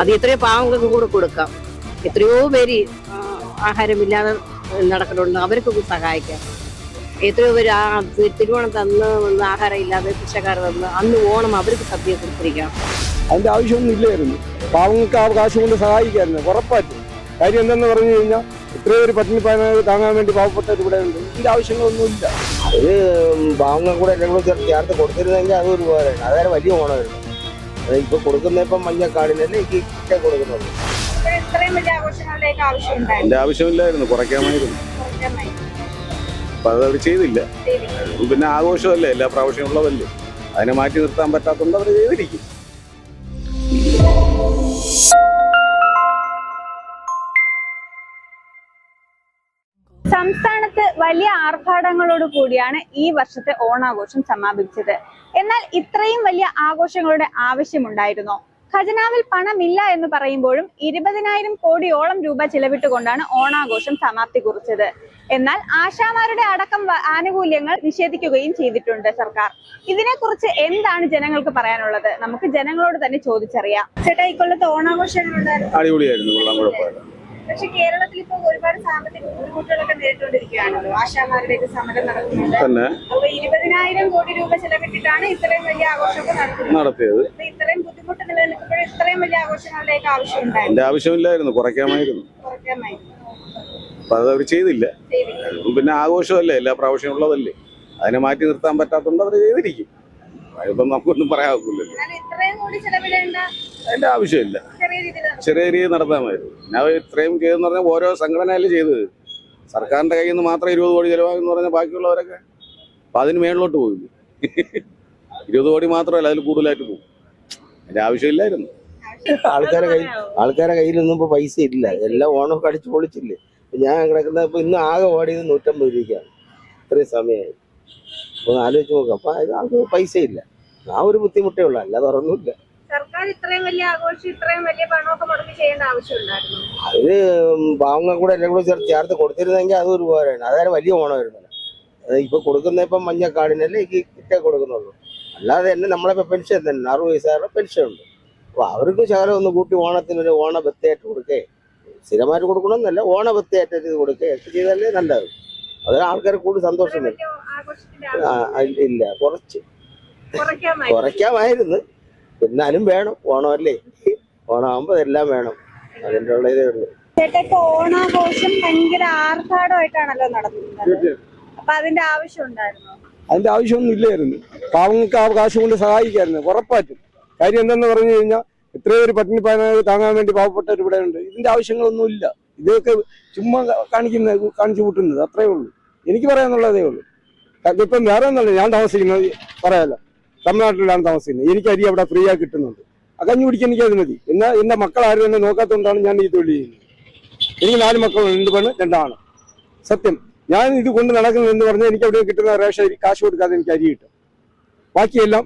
അത് എത്രയോ പാവങ്ങൾക്ക് കൂടെ കൊടുക്കാം. എത്രയോ പേര് ആഹാരമില്ലാതെ നടക്കുന്നുണ്ട്. അവർക്കൊക്കെ സഹായിക്കാം. എത്രയോ പേര് ആ തിരുവോണം തന്ന് വന്ന് ആഹാരം ഇല്ലാതെ പിച്ചക്കാർ തന്ന് അന്ന് ഓണം അവർക്ക് സദ്യ കൊടുത്തിരിക്കാം. അതിന്റെ ആവശ്യമൊന്നും ഇല്ലായിരുന്നു. പാവങ്ങൾക്ക് ആ കാശ് കൊണ്ട് സഹായിക്കായിരുന്നു. ഉറപ്പായിട്ടും. കാര്യം എന്തെന്ന് പറഞ്ഞു കഴിഞ്ഞാൽ ഇത്രയും ഒരു പട്ടിണി പാനായി താങ്ങാൻ വേണ്ടി പാവപ്പെട്ടവർ ഇവിടെ ഉണ്ട്. ഇതിന്റെ ആവശ്യങ്ങളൊന്നുമില്ല അത് പാവങ്ങൾ കൂടെ എല്ലാം കൂടെ ചേർത്ത് ചേർത്ത് കൊടുത്തിരുന്നെങ്കിൽ അത് ഒരു ഉപകാരമാണ് അതായത് വലിയ ഓണമായിരുന്നു. ഇപ്പൊ കൊടുക്കുന്ന ഇപ്പം മഞ്ഞക്കാടിനല്ലേ ഈ കിറ്റ കൊടുക്കുന്നുള്ളൂ എന്റെ ആവശ്യമില്ലായിരുന്നു കുറയ്ക്കാമായിരുന്നു. അപ്പൊ അത് അവർ ചെയ്തില്ല. പിന്നെ ആഘോഷമല്ലേ എല്ലാ പ്രാവശ്യം ഉള്ളതല്ലേ. അതിനെ മാറ്റി നിർത്താൻ പറ്റാത്തതുകൊണ്ട് അവർ ചെയ്തിരിക്കും. സംസ്ഥാനത്ത് വലിയ ആർഭാടങ്ങളോട് കൂടിയാണ് ഈ വർഷത്തെ ഓണാഘോഷം സമാപിച്ചത്. എന്നാൽ ഇത്രയും വലിയ ആഘോഷങ്ങളുടെ ആവശ്യമുണ്ടായിരുന്നോ? ഖജനാവിൽ പണമില്ല എന്ന് പറയുമ്പോഴും ഇരുപതിനായിരം കോടിയോളം രൂപ ചിലവിട്ടുകൊണ്ടാണ് ഓണാഘോഷം സമാപ്തി കുറിച്ചത് എന്നാൽ ആശാമാരുടെ അടക്കം ആനുകൂല്യങ്ങൾ നിഷേധിക്കുകയും ചെയ്തിട്ടുണ്ട് സർക്കാർ. ഇതിനെക്കുറിച്ച് എന്താണ് ജനങ്ങൾക്ക് പറയാനുള്ളത്? നമുക്ക് ജനങ്ങളോട് തന്നെ ചോദിച്ചറിയാം. ചേട്ടാ ഇക്കൊല്ലത്തെ ഓണാഘോഷം അടിപൊളിയായിരുന്നു പക്ഷെ കേരളത്തിൽ ഇപ്പൊ ഒരുപാട് സാമ്പത്തിക ബുദ്ധിമുട്ടുകളൊക്കെ നേരിട്ടുകൊണ്ടിരിക്കുകയാണല്ലോ. ആശാമാരുടെയൊക്കെ സമരം നടക്കുന്നുണ്ട്. തന്നെ. അപ്പൊ ഇരുപതിനായിരം കോടി രൂപ ചെലവിട്ടിട്ടാണ് ഇത്രയും വലിയ ആഘോഷമൊക്കെ നടത്തുന്നത് നടത്തിയത്. അപ്പൊ ഇത്രയും ബുദ്ധിമുട്ട് നിലനിൽക്കുമ്പോൾ ഇത്രയും വലിയ ആഘോഷങ്ങളിലേക്ക് ആവശ്യമുണ്ടായിരുന്നു എന്റെ ആവശ്യമില്ലായിരുന്നു. കുറയ്ക്കാമായിരുന്നു. കുറയ്ക്കാമായി അപ്പൊ അത് അവർ ചെയ്തില്ല. ചെയ്തില്ല. പിന്നെ ആഘോഷമല്ലേ? എല്ലാ പ്രാവശ്യം ഉള്ളതല്ലേ? അതിനെ മാറ്റി നിർത്താൻ പറ്റാത്തതുകൊണ്ട് അവർ ചെയ്തിരിക്കും. അതിപ്പം നമുക്കൊന്നും പറയാൻ ഒക്കില്ലല്ലോ ഇത്രയും കൂടി ചെലവിടേണ്ട അതിന്റെ ആവശ്യമില്ല. ചെറിയ രീതിയിൽ നടത്താൻ മതി. ഞാൻ ഇത്രയും ചെയ്തെന്ന് പറഞ്ഞാൽ ഓരോ സംഘടനയല്ലേ ചെയ്തത്. സർക്കാരിന്റെ കയ്യിൽ നിന്ന് മാത്രം ഇരുപത് കോടി ചെലവാകുമെന്ന് പറഞ്ഞാൽ ബാക്കിയുള്ളവരൊക്കെ അപ്പൊ അതിന് മേളിലോട്ട് പോയില്ല ഇരുപത് കോടി മാത്രമല്ല അതിൽ കൂടുതലായിട്ട് പോകും. അതിന്റെ ആവശ്യമില്ലായിരുന്നു. ആൾക്കാരെ കയ്യിൽ ആൾക്കാരെ കയ്യിലൊന്നും ഇപ്പൊ പൈസ ഇല്ല. എല്ലാം ഓണം അടിച്ചു പൊളിച്ചില്ലേ. ഞാൻ കിടക്കുന്ന ഇപ്പൊ ഇന്ന് ആകെ ഓടിയത് നൂറ്റമ്പത് രൂപയ്ക്കാണ്. ഇത്രയും സമയമായി. ഒന്ന് ആലോചിച്ച് നോക്കാം. അപ്പൊ അത് ആൾക്ക് പൈസ ഇല്ല. ആ ഒരു ബുദ്ധിമുട്ടേ ഉള്ളൂ. അല്ലാതെ ഒരെണ്ണമില്ല സർക്കാർ ഇത്രയും വലിയ ആഘോഷം ഇത്രയും വലിയ പണമൊക്കെ മുടക്കി ചെയ്യേണ്ട ആവശ്യമുണ്ടായിരുന്നു. അത് പാവങ്ങൾ കൂടെ എല്ലാം കൂടെ ചേർത്ത് ചേർത്ത് കൊടുത്തിരുന്നെങ്കിൽ അത് ഒരു ഉപകാരമാണ് അതായത് വലിയ ഓണമായിരുന്നു അത്. ഇപ്പൊ കൊടുക്കുന്ന ഇപ്പം മഞ്ഞക്കാടിനല്ലേ ഈ കിട്ടേ കൊടുക്കുന്നുള്ളൂ. അല്ലാതെ തന്നെ നമ്മളെ പെൻഷൻ തന്നെ അറുപത് വയസ്സാരുടെ പെൻഷൻ ഉണ്ട് അപ്പൊ അവർക്ക് ശകലം ഒന്ന് കൂട്ടി ഓണത്തിനൊരു ഓണ ബത്തയായിട്ട് കൊടുക്കേ. സ്ഥിരമായിട്ട് കൊടുക്കണമെന്നല്ല ഓണ ബത്തയായിട്ട് ഇത് കൊടുക്കേ. ഒക്കെ ചെയ്താലേ നല്ലത്. അതിന് ആൾക്കാർ കൂടുതൽ സന്തോഷം വരും. ഇല്ല കുറച്ച്. കുറയ്ക്കാമായി കുറയ്ക്കാമായിരുന്നു. എന്നാലും വേണം ഓണമല്ലേ? ഓണമാകുമ്പോൾ എല്ലാം വേണം. അതിന്റെ ഉള്ള ഇതേ ഉള്ളൂ. ഓണാഘോഷം ഭയങ്കര ആർഭാടമായിട്ടാണല്ലോ നടത്തുന്നത് അപ്പൊ അതിന്റെ ആവശ്യം ഉണ്ടായിരുന്നു അതിന്റെ ആവശ്യമൊന്നും ഇല്ലായിരുന്നു. പാവങ്ങൾക്ക് അവകാശം കൊണ്ട് സഹായിക്കായിരുന്നു. ഉറപ്പായിട്ടും. കാര്യം എന്തെന്ന് പറഞ്ഞു കഴിഞ്ഞാൽ ഇത്രയും ഒരു പട്ടിണി പാനായി താങ്ങാൻ വേണ്ടി പാവപ്പെട്ടവർ ഇവിടെ ഉണ്ട്. ഇതിന്റെ ആവശ്യങ്ങളൊന്നും ഇല്ല. ഇതൊക്കെ ചുമ്മാ കാണിക്കുന്ന കാണിച്ചു കൂട്ടുന്നത് അത്രേ ഉള്ളൂ. എനിക്ക് പറയാനുള്ളതേ ഉള്ളൂ. ഇപ്പം വേറെ ഒന്നല്ല ഞാൻ താമസിക്കുന്നത് പറയാലോ. തമിഴ്നാട്ടിലാണ് താമസിക്കുന്നത്. എനിക്ക് അരി അവിടെ ഫ്രീ ആയി കിട്ടുന്നുണ്ട്. അകഞ്ഞു പിടിക്കാൻ എനിക്ക് അത് മതി. എന്നാൽ എന്റെ മക്കൾ ആരും എന്നെ നോക്കാത്തതുകൊണ്ടാണ് ഞാൻ ഈ തൊഴിൽ ചെയ്യുന്നത്. എനിക്ക് നാല് മക്കളുണ്ട്. രണ്ട് പെണ്ണ് രണ്ടാണ് സത്യം. ഞാൻ ഇത് കൊണ്ട് നടക്കുന്നത് എന്ന് പറഞ്ഞാൽ എനിക്ക് അവിടെ കിട്ടുന്ന റേഷൻ അരി കാശ് കൊടുക്കാതെ എനിക്ക് അരി കിട്ടും. ബാക്കിയെല്ലാം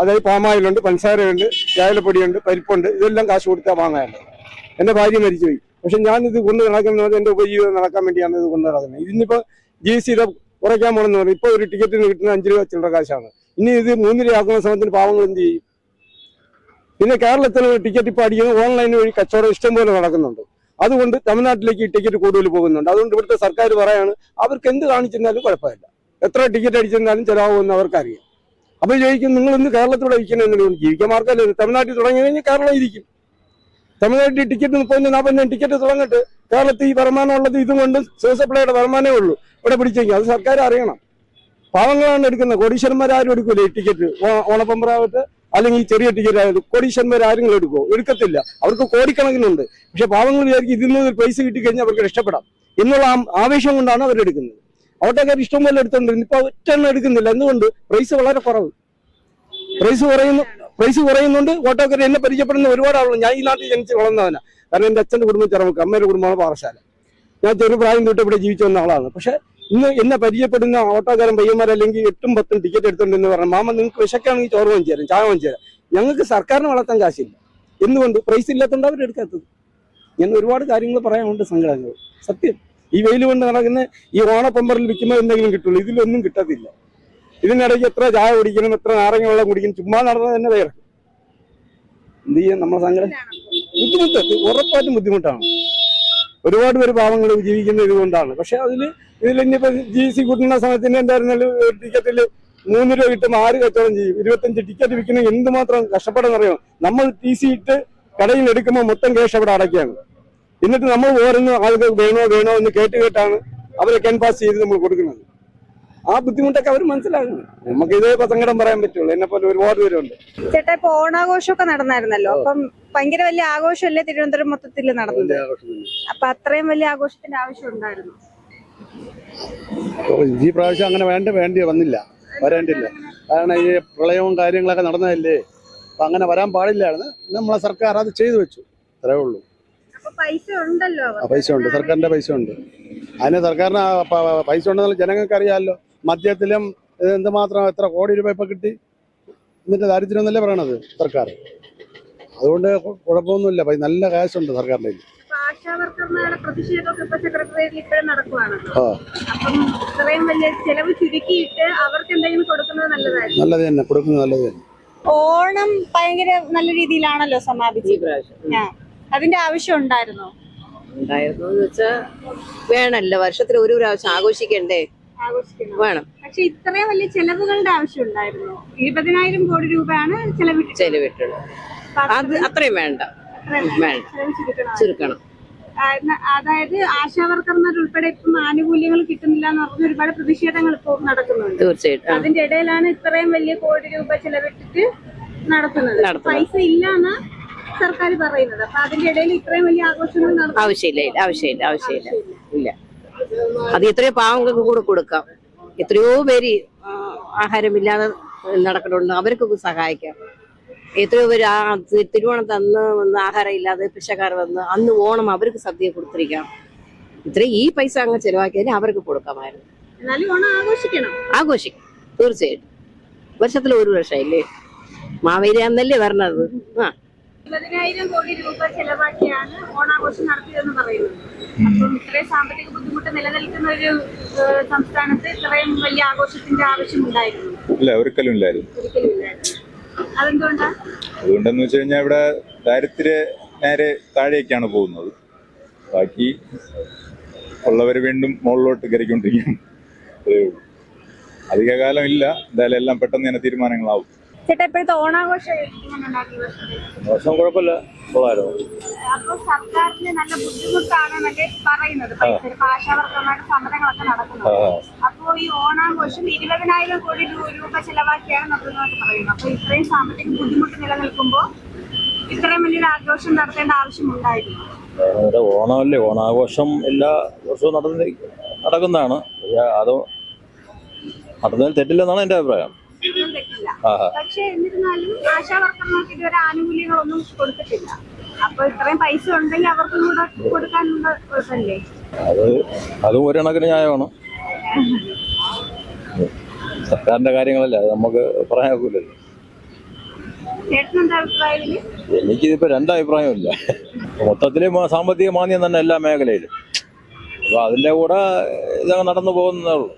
അതായത് പാമായിലുണ്ട് പഞ്ചസാരയുണ്ട് ചായലപ്പൊടിയുണ്ട് പരിപ്പുണ്ട്. ഇതെല്ലാം കാശ് കൊടുത്താൽ വാങ്ങാനുണ്ട് എന്റെ ഭാര്യ മരിച്ചുപോയി. പക്ഷെ ഞാൻ ഇത് കൊണ്ട് നടക്കുന്നത് എന്റെ ഉപജീവിതം നടക്കാൻ വേണ്ടിയാണ് ഇത് കൊണ്ട് നടക്കുന്നത്. ഇതിനിപ്പോൾ ജി സി ഇത് കുറയ്ക്കാൻ പോകണമെന്ന് പറഞ്ഞു ഇപ്പോൾ ഒരു ടിക്കറ്റിന് കിട്ടുന്ന അഞ്ച് രൂപ ചില്ലറ കാശാണ്. ഇനി ഇത് മൂന്നിരയാക്കുന്ന സമയത്തിന് പാവങ്ങൾ എന്ത് ചെയ്യും? പിന്നെ കേരളത്തിൽ ടിക്കറ്റ് ഇപ്പോൾ അടിക്കുന്നത് ഓൺലൈൻ വഴി കച്ചവടം ഇഷ്ടംപോലെ നടക്കുന്നുണ്ട്. അതുകൊണ്ട് തമിഴ്നാട്ടിലേക്ക് ഈ ടിക്കറ്റ് കൂടുതൽ പോകുന്നുണ്ട്. അതുകൊണ്ട് ഇവിടുത്തെ സർക്കാർ പറയാണ് അവർക്ക് എന്ത് കാണിച്ചിരുന്നാലും കുഴപ്പമില്ല. എത്ര ടിക്കറ്റ് അടിച്ചിരുന്നാലും ചിലവാകുമെന്ന് അവർക്കറിയാം. അപ്പോൾ ചോദിക്കും നിങ്ങൾ ഇന്ന് കേരളത്തിലൂടെ ഇരിക്കണമെന്ന് ജീവിക്കാൻ മാർഗമല്ലേ. തമിഴ്നാട്ടിൽ തുടങ്ങി കഴിഞ്ഞാൽ കേരളം ഇരിക്കും. തമിഴ്നാട്ടിൽ ടിക്കറ്റ് മുപ്പതിന് നാൽപ്പതിന് ടിക്കറ്റ് തുടങ്ങിട്ട്. കേരളത്തിൽ ഈ വരുമാനം ഉള്ളത് ഇതും കൊണ്ട് സപ്ലൈയുടെ വരുമാനമേ ഉള്ളൂ. ഇവിടെ പിടിച്ചെങ്കിൽ അത് സർക്കാർ അറിയണം. പാവങ്ങളാണ് എടുക്കുന്നത്. കോടീശ്വരന്മാർ ആരും എടുക്കൂല ഈ ടിക്കറ്റ് ഓണപ്പമ്പറാവട്ടെ അല്ലെങ്കിൽ ചെറിയ ടിക്കറ്റ് ആയാലും കോടീശ്വരന്മാർ ആരെങ്കിലും എടുക്കുമോ എടുക്കത്തില്ല. അവർക്ക് കോടിക്കണക്കിനുണ്ട്. പക്ഷെ പാവങ്ങൾ വിചാരിക്കും ഇതിൽ നിന്ന് പൈസ കിട്ടിക്കഴിഞ്ഞാൽ അവർക്ക് രക്ഷപ്പെടാം. എന്നുള്ള ആവേശം കൊണ്ടാണ് അവരെടുക്കുന്നത് ഓട്ടോക്കാർ ഇഷ്ടം പോലെ എടുത്തോണ്ടിരുന്നു ഇപ്പൊ ഒറ്റ എണ്ണം എടുക്കുന്നില്ല. എന്തുകൊണ്ട്? പ്രൈസ് വളരെ കുറവ്. പ്രൈസ് കുറയുന്നു പ്രൈസ് കുറയുന്നുണ്ട്. ഓട്ടോക്കാർ എന്നെ പരിചയപ്പെടുന്ന ഒരുപാട് ആളുകൾ. ഞാൻ ഈ നാട്ടിൽ ജനിച്ച് വളർന്നവനാ. കാരണം എന്റെ അച്ഛന്റെ കുടുംബം ചെറുപ്പം അമ്മയുടെ കുടുംബമാണ് പാറശാല ഞാൻ ചെറുപ്രായം തൊട്ട് ഇവിടെ ജീവിച്ചു വന്ന ആളാണ്. പക്ഷെ ഇന്ന് എന്നെ പരിചയപ്പെടുന്ന ഓട്ടോക്കാരൻ പയ്യന്മാരല്ലെങ്കിൽ എട്ടും പത്തും ടിക്കറ്റ് എടുത്തോണ്ടെന്ന് പറഞ്ഞു മാമ നിങ്ങൾക്ക് വിശക്കാണെങ്കിൽ ചോറ് വാങ്ങിച്ചു തരാം ചായ വാങ്ങിച്ചു തരാം. ഞങ്ങൾക്ക് സർക്കാരിന് വളർത്താൻ കാശില്ല. എന്തുകൊണ്ട്? പ്രൈസ് ഇല്ലാത്തതുകൊണ്ട് അവരെടുക്കാത്തത് ഞാൻ ഒരുപാട് കാര്യങ്ങൾ പറയാനുണ്ട് സംഘടനകൾ. സത്യം. ഈ വെയിൽ കൊണ്ട് നടക്കുന്ന ഈ ഓണപ്പമ്പറിൽ വിൽക്കുമ്പോൾ എന്തെങ്കിലും കിട്ടുള്ളൂ. ഇതിലൊന്നും കിട്ടത്തില്ല. ഇതിനിടയ്ക്ക് എത്ര ചായ കുടിക്കണം എത്ര നാരങ്ങ വെള്ളം കുടിക്കണം ചുമ്മാ നടന്നത് തന്നെ വേറെ എന്ത് ചെയ്യാൻ നമ്മളെ സങ്കടം ബുദ്ധിമുട്ട്. ഉറപ്പായിട്ടും ബുദ്ധിമുട്ടാണ്. ഒരുപാട് പേര് പാവങ്ങൾ ജീവിക്കുന്ന ഇതുകൊണ്ടാണ്. പക്ഷെ അതിൽ ഇതിൽ ഇനിയിപ്പോ ജി സി കൂട്ടുന്ന സമയത്തിന് എന്തായിരുന്നാലും ഒരു ടിക്കറ്റിൽ മൂന്ന് രൂപ കിട്ടും ആറ് കച്ചവടം ചെയ്യും. ഇരുപത്തഞ്ച് ടിക്കറ്റ് വിൽക്കുന്ന എന്തുമാത്രം കഷ്ടപ്പെടുന്നറിയോ? നമ്മൾ ടി സി ഇട്ട് കടയിൽ എടുക്കുമ്പോൾ മൊത്തം ക്യാഷ് അവിടെ അടയ്ക്കുകയാണ്. എന്നിട്ട് നമ്മൾ ഓരോന്ന് ആളുകൾ വേണോ വേണോ എന്ന് കേട്ട് കേട്ടാണ് അവരെ ക്യാൻപാസ് ചെയ്ത് നമ്മൾ കൊടുക്കുന്നത്. ആ ബുദ്ധിമുട്ടൊക്കെ അവർ മനസ്സിലാകുന്നു നമുക്ക് ഇതേ സങ്കടം പറയാൻ പറ്റുള്ളൂ. എന്നെ പോലെ ഒരുപാട് പേരുണ്ട്. ചേട്ടാ ഇപ്പൊ ഓണാഘോഷമൊക്കെ നടന്നായിരുന്നല്ലോ? അപ്പം ഭയങ്കര വലിയ ആഘോഷമല്ലേ തിരുവനന്തപുരം മൊത്തത്തിൽ നടന്നത്? അപ്പൊ അത്രയും വലിയ ആഘോഷത്തിന്റെ ആവശ്യം ഉണ്ടായിരുന്നു. ഈ പ്രാവശ്യം അങ്ങനെ വേണ്ട വേണ്ടി വന്നില്ല. വരേണ്ടില്ല. കാരണം ഈ പ്രളയവും കാര്യങ്ങളൊക്കെ നടന്നതല്ലേ? അപ്പൊ അങ്ങനെ വരാൻ പാടില്ലായിരുന്നു. നമ്മളെ സർക്കാർ അത് ചെയ്തു വെച്ചു. അത്രേ ഉള്ളൂ. അപ്പൊ പൈസ ഉണ്ടല്ലോ പൈസ ഉണ്ട്. സർക്കാരിന്റെ പൈസ ഉണ്ട്. അതിന് സർക്കാരിന് പൈസ ഉണ്ടെന്നുള്ള ജനങ്ങൾക്ക് അറിയാമല്ലോ മദ്യത്തിലും ഇത് എന്തുമാത്രം എത്ര കോടി രൂപ ഇപ്പൊ കിട്ടി? എന്നിട്ട് ദാരിദ്ര്യം എന്നല്ലേ പറയണത് സർക്കാർ? അതുകൊണ്ട് കുഴപ്പമൊന്നുമില്ല. നല്ല കാശുണ്ട് സർക്കാരിന്റെ കയ്യിൽ ആശാവർക്കർമാരുടെ പ്രതിഷേധമൊക്കെ ഇപ്പൊ സെക്രട്ടേറിയറ്റിൽ ഇപ്പോഴും നടക്കുവാണല്ലോ ആ. അപ്പം ഇത്രയും വലിയ ചെലവ് ചുരുക്കിയിട്ട് അവർക്ക് എന്തെങ്കിലും കൊടുക്കുന്നത് നല്ലതായിരുന്നു നല്ലത് തന്നെ. കൊടുക്കുന്നത് നല്ലത് തന്നെ. ഓണം ഭയങ്കര നല്ല രീതിയിലാണല്ലോ സമാപിച്ചത്. അതിന്റെ ആവശ്യം ഉണ്ടായിരുന്നോ? ഉണ്ടായിരുന്നു എന്ന് വെച്ചാ വേണമല്ലോ വർഷത്തിൽ ഒരു പ്രാവശ്യം ആഘോഷിക്കണ്ടേ? ആഘോഷിക്കണം വേണം. പക്ഷെ ഇത്രയും വലിയ ചെലവുകളുടെ ആവശ്യം ഉണ്ടായിരുന്നു ഇരുപതിനായിരം കോടി രൂപയാണ് ചെലവിട്ട് ചെലവിട്ടുള്ളത് അത് അത്രയും വേണ്ട. വേണ്ട. ചുരുക്കണം. അതായത് ആശാവർക്കർമാർ ഉൾപ്പെടെ ഇപ്പം ആനുകൂല്യങ്ങൾ കിട്ടുന്നില്ല എന്ന് പറഞ്ഞ ഒരുപാട് പ്രതിഷേധങ്ങൾ ഇപ്പോൾ നടക്കുന്നുണ്ട്. തീർച്ചയായിട്ടും. അതിന്റെ ഇടയിലാണ് ഇത്രയും വലിയ കോടി രൂപ ചെലവിട്ടിട്ട് നടത്തുന്നത്. പൈസ ഇല്ല എന്നാ സർക്കാർ പറയുന്നത്. അപ്പൊ അതിന്റെ ഇടയിൽ ഇത്രയും വലിയ ആഘോഷങ്ങൾ ആവശ്യമില്ല. ആവശ്യമില്ല. ആവശ്യമില്ല. ഇല്ല. അത് എത്രയോ പാവങ്ങൾക്ക് കൂടെ കൊടുക്കാം. എത്രയോ പേര് ആഹാരമില്ലാതെ നടക്കുന്നുണ്ട് അവർക്കൊക്കെ സഹായിക്കാം. എത്രയോ പേര് ആ തിരുവോണത്ത് അന്ന് വന്ന് ആഹാരം ഇല്ലാതെ പിശക്കാർ വന്ന് അന്ന് ഓണം അവർക്ക് സദ്യ കൊടുത്തിരിക്കാം. ഇത്രയും ഈ പൈസ അങ്ങ് ചെലവാക്കിയാലും അവർക്ക് കൊടുക്കാമായിരുന്നു. ആഘോഷിക്കണം. ആഘോഷിക്കും. തീർച്ചയായിട്ടും. വർഷത്തിൽ ഒരു വർഷമില്ലേ മാവേലി അന്നല്ലേ വരണത്? ആ. ഇരുപതിനായിരം കോടി രൂപ ചെലവാക്കിയാണ് ഓണാഘോഷം നടത്തിയതെന്ന് പറയുന്നത് അപ്പം ഇത്രയും സാമ്പത്തിക ബുദ്ധിമുട്ട് നിലനിൽക്കുന്ന ഒരു സംസ്ഥാനത്ത് ഇത്രയും വലിയ ആഘോഷത്തിന്റെ ആവശ്യമുണ്ടായിരുന്നു ഇല്ല ഒരിക്കലും ഇല്ലായിരുന്നു. ഒരിക്കലും ഇല്ലായിരുന്നു. അതെന്തുകൊണ്ടാ? അതുകൊണ്ടെന്ന് വെച്ച് കഴിഞ്ഞാൽ ഇവിടെ ദാരിദ്ര്യ നേരെ താഴേക്കാണ് പോകുന്നത്. ബാക്കി ഉള്ളവർ വീണ്ടും മുകളിലോട്ട് കയറിക്കൊണ്ടിരിക്കും അധികകാലം ഇല്ല. എന്തായാലും എല്ലാം പെട്ടെന്ന് തന്നെ തീരുമാനങ്ങളാവും. ചേട്ടാ ഇപ്പോഴത്തെ ഓണാഘോഷം കുഴപ്പമില്ല. കൊള്ളായിരുന്നു അപ്പൊ സർക്കാരിന് നല്ല ബുദ്ധിമുട്ടാണ് എന്നൊക്കെ പറയുന്നത്. പൈസ ഇപ്പൊ ആശാവർക്കന്മാരുടെ സമരങ്ങളൊക്കെ നടക്കുന്നത്. അപ്പോ ഈ ഓണാഘോഷം ഇരുപതിനായിരം കോടി രൂ- രൂപ ചെലവാക്കിയാണ് നടത്തുന്നതെന്ന് പറയുന്നത് അപ്പൊ ഇത്രയും സാമ്പത്തിക ബുദ്ധിമുട്ട് നിലനിൽക്കുമ്പോ ഇത്രയും വലിയൊരു ആഘോഷം നടത്തേണ്ട ആവശ്യമുണ്ടായിരുന്നു ഇവിടെ ഓണമല്ലേ? ഓണാഘോഷം എല്ലാ വർഷവും നടന്ന് നടക്കുന്നതാണ്. അത് നടന്നതിൽ തെറ്റില്ലെന്നാണ് എന്റെ അഭിപ്രായം. ആഹാ. പക്ഷെ എന്നിരുന്നാലും ആശാവർക്കന്മാർക്ക് ഇതുവരെ ആനുകൂല്യങ്ങളൊന്നും കൊടുത്തിട്ടില്ല. അപ്പൊ ഇത്രയും പൈസ ഉണ്ടെങ്കിൽ അവർക്കും കൂടെ കൊടുക്കാനുള്ള കുഴപ്പമില്ലേ അത് അതും ഒരു കണക്കിന് ന്യായമാണ്. സർക്കാരിന്റെ കാര്യങ്ങളല്ലേ അത് നമുക്ക് പറയാൻ എനിക്കിതിപ്പോ? എനിക്കിതിപ്പോൾ രണ്ടഭിപ്രായമില്ല മൊത്തത്തിൽ സാമ്പത്തിക മാന്യം തന്നെ എല്ലാ മേഖലയിലും. അപ്പൊ അതിന്റെ കൂടെ ഇതങ്ങ് നടന്നു പോകുന്നേ ഉള്ളൂ.